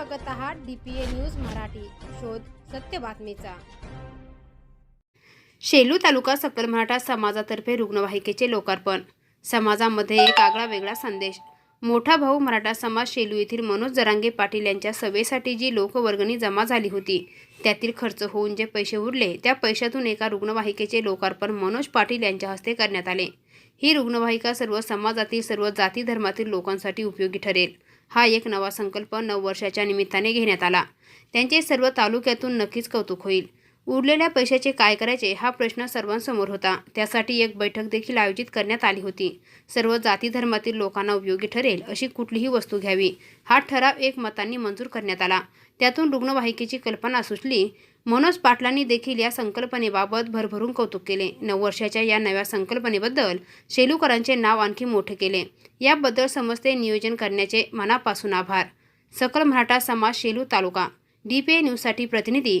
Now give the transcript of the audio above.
बघत आहात DPA news Marathi. शोध सत्य बातमीचा. शेलू तालुका सकल मराठा समाजातर्फे रुग्णवाहिकेचे लोकार्पण. समाजामध्ये एक आगळा वेगळा संदेश. मोठा भाऊ मराठा समाज शेलू येथील मनोज जरांगे पाटील यांच्या सभेसाठी जी लोकवर्गणी जमा झाली होती त्यातील खर्च होऊन जे पैसे उरले त्या पैशातून एका रुग्णवाहिकेचे लोकार्पण मनोज पाटील यांच्या हस्ते करण्यात आले. ही रुग्णवाहिका सर्व समाजातील सर्व जाती धर्मातील लोकांसाठी उपयोगी ठरेल. हा एक नवा संकल्प नऊ वर्षाच्या निमित्ताने घेण्यात आला. त्यांचे सर्व तालुक्यातून नक्कीच कौतुक होईल. उरलेल्या पैशाचे काय करायचे हा प्रश्न सर्वांसमोर होता. त्यासाठी एक बैठक देखील आयोजित करण्यात आली होती. सर्व जाती धर्मातील लोकांना उपयोगी ठरेल अशी कुठलीही वस्तू घ्यावी. हा ठराव एक मतांनी मंजूर करण्यात आला. त्यातून रुग्णवाहिकेची कल्पना सुचली. मनोज पाटलांनी देखील या संकल्पनेबाबत भरभरून कौतुक केले. नऊ वर्षाच्या या नव्या संकल्पनेबद्दल शेलूकरांचे नाव आणखी मोठे केले. याबद्दल समजते नियोजन करण्याचे मनापासून आभार. सकल मराठा समाज शेलू तालुका. डी पी ए न्यूजसाठी प्रतिनिधी